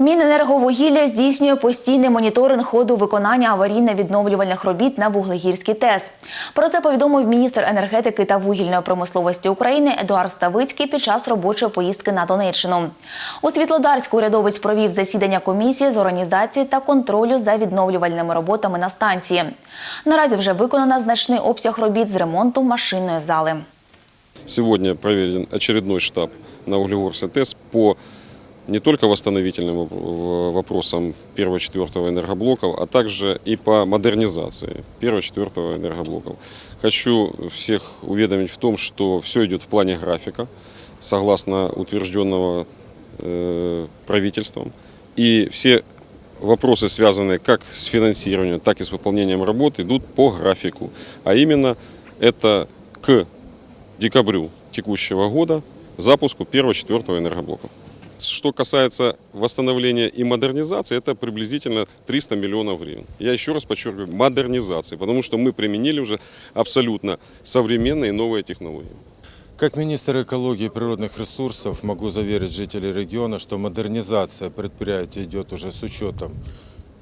Міненерговугілля здійснює постійний моніторинг ходу виконання аварійно-відновлювальних робіт на Вуглегірській ТЕС. Про це повідомив міністр енергетики та вугільної промисловості України Едуард Ставицький під час робочої поїздки на Донеччину. У Світлодарську урядовець провів засідання комісії з організації та контролю за відновлювальними роботами на станції. Наразі вже виконано значний обсяг робіт з ремонту машинної зали. Сегодня проведен очередной штаб на Углегорской ТЭС по не только восстановительным воп- вопросам 1-4 энергоблоков, а также и по модернизации 1-4 энергоблоков. Хочу всех уведомить в том, что все идет в плане графика, согласно утвержденного э, правительством. И все вопросы, связанные как с финансированием, так и с выполнением работ, идут по графику. А именно это к декабрю текущего года запуску 1-4 энергоблока. Что касается восстановления и модернизации, это приблизительно 300 миллионов гривен. Я еще раз подчеркиваю, модернизации, потому что мы применили уже абсолютно современные новые технологии. Как министр экологии и природных ресурсов могу заверить жителей региона, что модернизация предприятия идет уже с учетом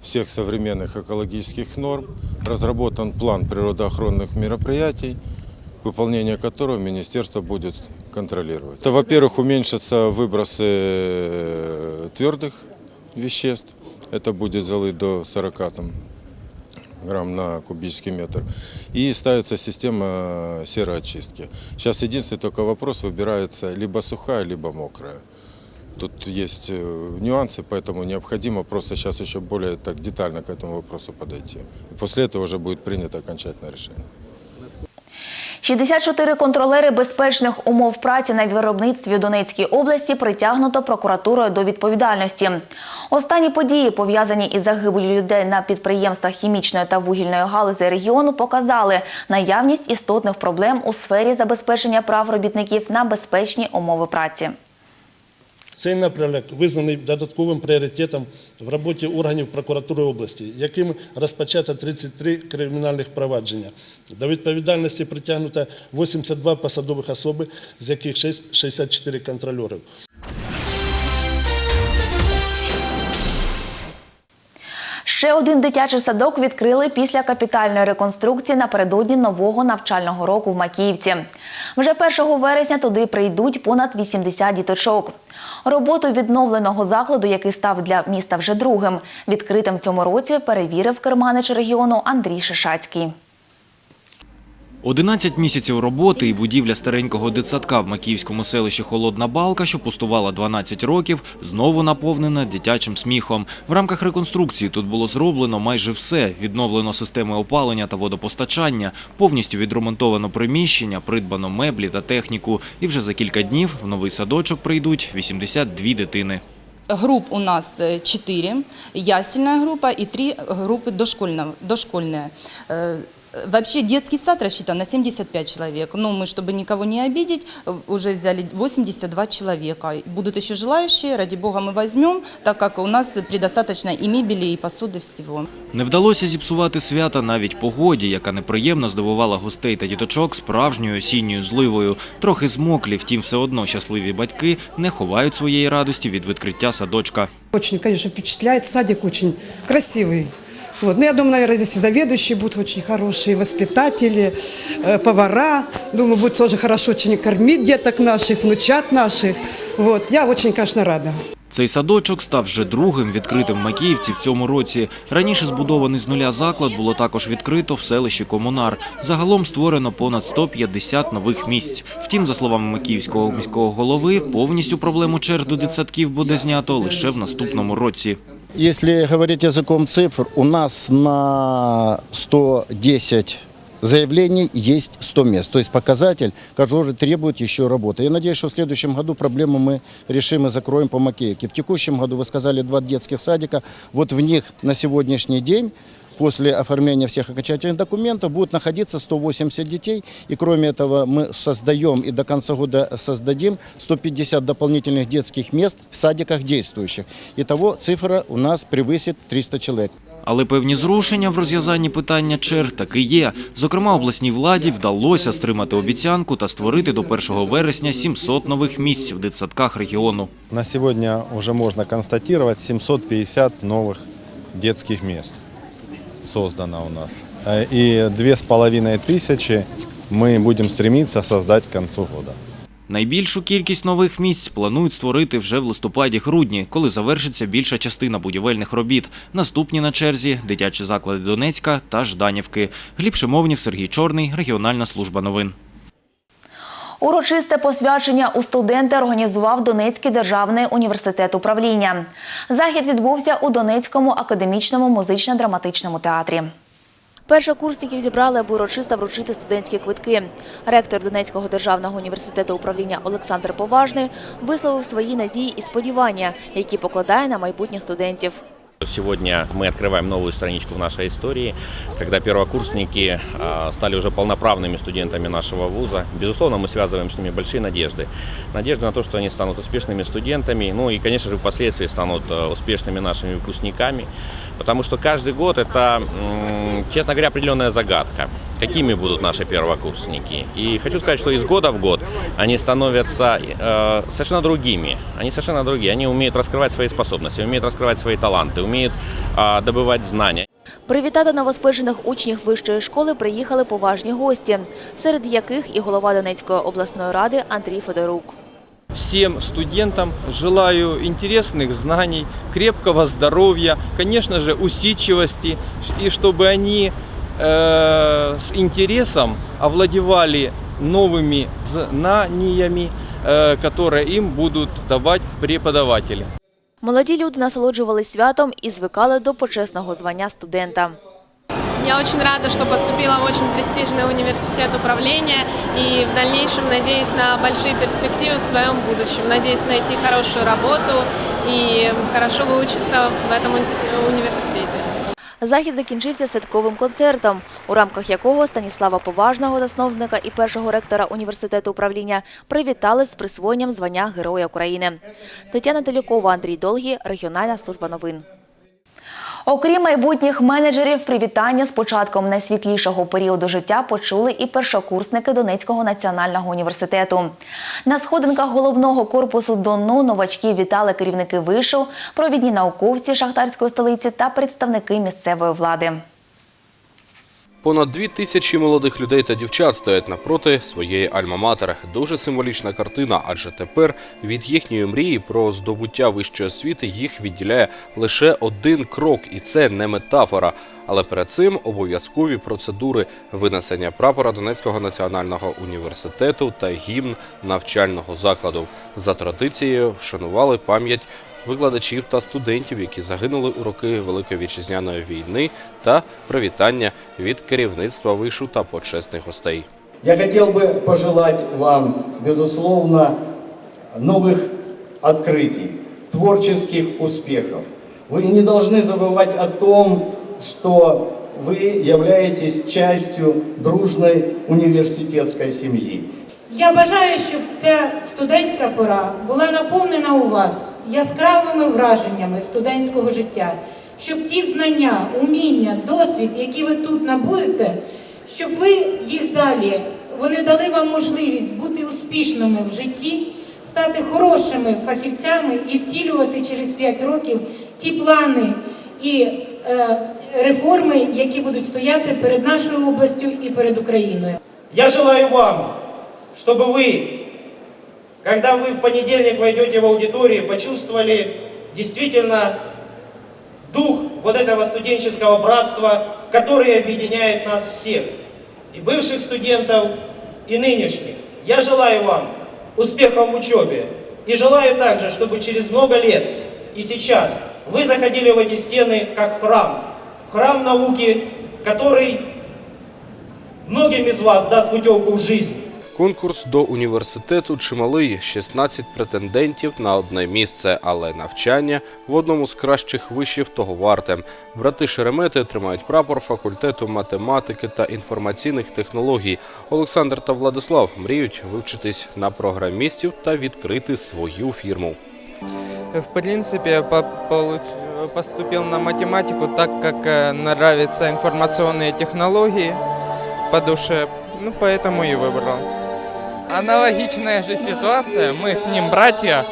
всех современных экологических норм. Разработан план природоохранных мероприятий, выполнение которого министерство будет контролировать. Это, во-первых, уменьшатся выбросы э, твердых веществ. Это будет золы до 40 там, грамм на кубический метр. И ставится система э, сероочистки. Сейчас единственный только вопрос, выбирается либо сухая, либо мокрая. Тут есть э, нюансы, поэтому необходимо просто сейчас еще более так детально к этому вопросу подойти. И после этого уже будет принято окончательное решение. 64 контролери безпечних умов праці на виробництві в Донецькій області притягнуто прокуратурою до відповідальності. Останні події, пов'язані із загибелью людей на підприємствах хімічної та вугільної галузі регіону, показали наявність істотних проблем у сфері забезпечення прав робітників на безпечні умови праці. Цей напрямок визнаний додатковим пріоритетом в роботі органів прокуратури області, яким розпочато 33 кримінальних провадження. До відповідальності притягнуто 82 посадових особи, з яких 6 64 контрольорів. Ще один дитячий садок відкрили після капітальної реконструкції напередодні нового навчального року в Макіївці. Вже 1 вересня туди прийдуть понад 80 діточок. Роботу відновленого закладу, який став для міста вже другим, відкритим в цьому році, перевірив керманич регіону Андрій Шишацький. 11 місяців роботи і будівля старенького дитсадка в Макіївському селищі Холодна Балка, що пустувала 12 років, знову наповнена дитячим сміхом. В рамках реконструкції тут було зроблено майже все. Відновлено системи опалення та водопостачання, повністю відремонтовано приміщення, придбано меблі та техніку. І вже за кілька днів в новий садочок прийдуть 82 дитини. Групп у нас э, четыре, ясельная группа и три группы дошкольного, дошкольные. Э, Вообще детский сад рассчитан на 75 человек, но мы, чтобы никого не обидеть, э, уже взяли 82 человека. Будут еще желающие, ради бога мы возьмем, так как у нас предостаточно и мебели, и посуды всего. Не вдалося зіпсувати свята навіть погоді, яка неприємно здивувала гостей та діточок справжньою осінньою зливою. Трохи змоклі, втім, все одно щасливі батьки не ховають своєї радості від відкриття садочка. Очень, конечно, впечатляет. Садик очень красивый. Вот. Ну, я думаю, наверное, здесь и заведующие будут очень хорошие, воспитатели, э, повара. Думаю, будет тоже хорошо очень кормить деток наших, внучат наших. Вот. Я очень, конечно, рада. Цей садочок став вже другим відкритим в Макіївці в цьому році. Раніше збудований з нуля заклад було також відкрито в селищі Комунар. Загалом створено понад 150 нових місць. Втім, за словами Макіївського міського голови, повністю проблему черг до дитсадків буде знято лише в наступному році. Если говорить языком цифр, у нас на 110 заявлений есть 100 мест. То есть показатель, который требует еще работы. Я надеюсь, что в следующем году проблему мы решим и закроем по Макеевке. В текущем году, вы сказали, два детских садика. Вот в них на сегодняшний день после оформления всех окончательных документов будет находиться 180 детей. И кроме этого мы создаем и до конца года создадим 150 дополнительных детских мест в садиках действующих. Итого цифра у нас превысит 300 человек. Але певні зрушення в розв'язанні питання черг таки є. Зокрема, обласній владі вдалося стримати обіцянку та створити до 1 вересня 700 нових місць в дитсадках регіону. На сегодня уже можно констатировать 750 новых детских мест создано у нас. Э, И две с половиной тысячи мы будем стремиться создать к концу года. Найбільшу кількість нових місць планують створити вже в листопаді-грудні, коли завершиться більша частина будівельних робіт. Наступні на черзі – дитячі заклади Донецька та Жданівки. Гліб Шимовнів, Сергій Чорний, Регіональна служба новин. Урочисте посвячення у студенти організував Донецький державний університет управління. Захід відбувся у Донецькому академічному музично-драматичному театрі. Першокурсників зібрали, аби урочисто вручити студентські квитки. Ректор Донецького державного університету управління Олександр Поважний висловив свої надії і сподівання, які покладає на майбутніх студентів. Сегодня мы открываем новую страничку в нашей истории, когда первокурсники а, стали уже полноправными студентами нашего вуза. Безусловно, мы связываем с ними большие надежды. Надежды на то, что они станут успешными студентами, ну и, конечно же, впоследствии станут э, успешными нашими выпускниками. Потому что каждый год это, м, честно говоря, определенная загадка. Какими будут наши первокурсники? И хочу сказать, что из года в год они становятся э, совершенно другими. Они совершенно другие. Они умеют раскрывать свои способности, умеют раскрывать свои таланты, умеют а, добывать знания. Привітати новоспечених учнів вищої школи приїхали поважні гості, серед яких і голова Донецької обласної ради Андрій Федорук. Всем студентам желаю интересных знаний, крепкого здоровья, конечно же, усидчивости, и чтобы они э, с интересом овладевали новыми знаниями, э, которые им будут давать преподаватели. Молоді люди насолоджувались святом і звикали до почесного звання студента. Я очень рада, что поступила в очень престижный университет управления и в дальнейшем надеюсь на большие перспективы в своем будущем. Надеюсь найти хорошую работу и хорошо выучиться в этом уни- университете. Захід закінчився святковим концертом, у рамках якого Станіслава Поважного, засновника і першого ректора університету управління, привітали з присвоєнням звання Героя України. Тетяна Телюкова, Андрій Долгий, Регіональна служба новин. Окрім майбутніх менеджерів, привітання з початком найсвітлішого періоду життя почули і першокурсники Донецького національного університету. На сходинках головного корпусу ДОНУ новачків вітали керівники вишу, провідні науковці шахтарської столиці та представники місцевої влади. Понад дві тисячі молодих людей та дівчат стоять напроти своєї альма-матер. Дуже символічна картина, адже тепер від їхньої мрії про здобуття вищої освіти їх відділяє лише один крок, і це не метафора. Але перед цим обов'язкові процедури винесення прапора Донецького національного університету та гімн навчального закладу. За традицією вшанували пам'ять викладачів та студентів, які загинули у роки Великої вітчизняної війни, та привітання від керівництва вишу та почесних гостей. Я хотел бы пожелать вам, безусловно, новых открытий, творческих успехов. Вы не должны забывать о том, что вы являетесь частью дружной университетской семьи. Я бажаю, щоб ця студентська пора була наповнена у вас яскравими враженнями студентського життя, щоб ті знання, уміння, досвід, які ви тут набудете, щоб ви їх далі, вони дали вам можливість бути успішними в житті, стати хорошими фахівцями і втілювати через 5 років ті плани і е, реформи, які будуть стояти перед нашою областю і перед Україною. Я желаю вам, чтобы вы, когда вы в понедельник войдете в аудиторию, почувствовали действительно дух вот этого студенческого братства, который объединяет нас всех, и бывших студентов, и нынешних. Я желаю вам успехов в учебе и желаю также, чтобы через много лет и сейчас вы заходили в эти стены как в храм, в храм науки, который многим из вас даст путевку в жизнь. Конкурс до університету чималий 16 претендентів на одне місце, але навчання в одному з кращих вишів того варте. Брати Шеремети тримають прапор факультету математики та інформаційних технологій. Олександр та Владислав мріють вивчитись на програмістів та відкрити свою фірму. В принципе, по- получ- э, поступил на математику, так как э, нравятся информационные технологии по душе, ну поэтому и выбрал. Аналогичная же ситуация, мы с ним братья,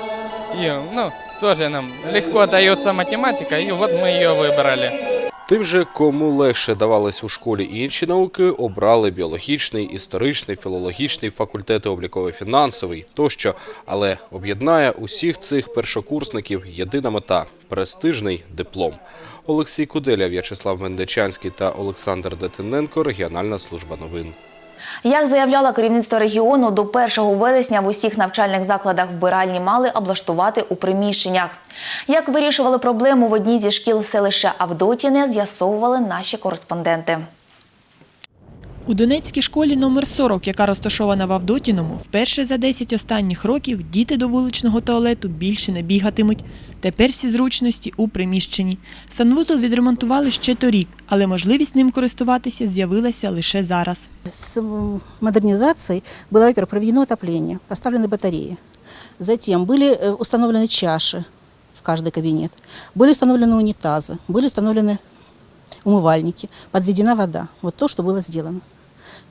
и ну тоже нам легко дается математика, и вот мы ее выбрали. Тим же, кому легше давались у школі інші науки, обрали біологічний, історичний, філологічний факультети, обліковий, фінансовий тощо. Але об'єднає усіх цих першокурсників єдина мета престижний диплом. Олексій Куделя, В'ячеслав Мендечанський та Олександр Детиненко. Регіональна служба новин. Як заявляло керівництво регіону, до 1 вересня в усіх навчальних закладах вбиральні мали облаштувати у приміщеннях. Як вирішували проблему в одній зі шкіл селища Авдотіне, з'ясовували наші кореспонденти. У Донецькій школі номер 40, яка розташована в Авдотіному, вперше за 10 останніх років діти до вуличного туалету більше не бігатимуть. Тепер всі зручності у приміщенні. Санвузол відремонтували ще торік, але можливість ним користуватися з'явилася лише зараз. С м, модернизацией было, во-первых, проведено отопление, поставлены батареи. Затем были э, установлены чаши в каждый кабинет, были установлены унитазы, были установлены умывальники, подведена вода. Вот то, что было сделано.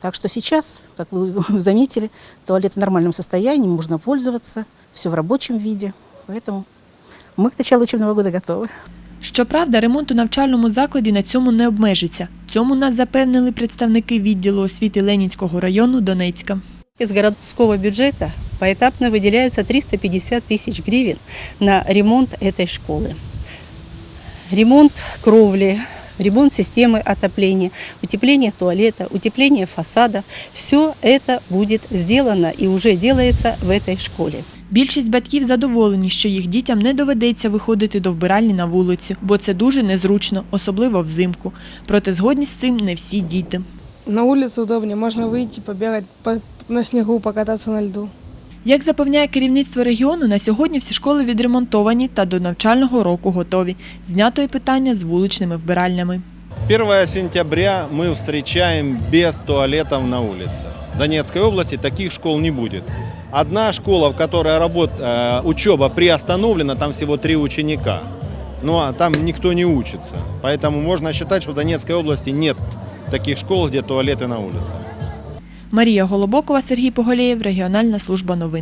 Так что сейчас, как вы заметили, туалет в нормальном состоянии, можно пользоваться, все в рабочем виде. Поэтому мы к началу учебного года готовы. Щоправда, ремонт у навчальному закладі на цьому не обмежиться. Цьому нас запевнили представники відділу освіти Ленінського району Донецька. Из городского бюджета поэтапно выделяются 350 тысяч гривен на ремонт этой школы. Ремонт кровли, ремонт системы отопления, утепление туалета, утепление фасада. Все это будет сделано и уже делается в этой школе. Більшість батьків задоволені, що їх дітям не доведеться виходити до вбиральні на вулицю, бо це дуже незручно, особливо взимку. Проте згодні з цим не всі діти. На улице удобнее, можно выйти, побегать по- на снегу, покататься на льду. Як запевняє керівництво регіону, на сьогодні всі школи відремонтовані та до навчального року готові. Знято і питання з вуличними вбиральнями. 1 сентября мы встречаем без туалетов на улице. В Донецкой области таких школ не будет. Одна школа, в которой работ, э, учеба приостановлена, там всего три ученика. Ну а там никто не учится. Поэтому можно считать, что в Донецкой области нет таких школ, где туалеты на улице. Марія Голобокова, Сергій Поголєєв, Регіональна служба новин.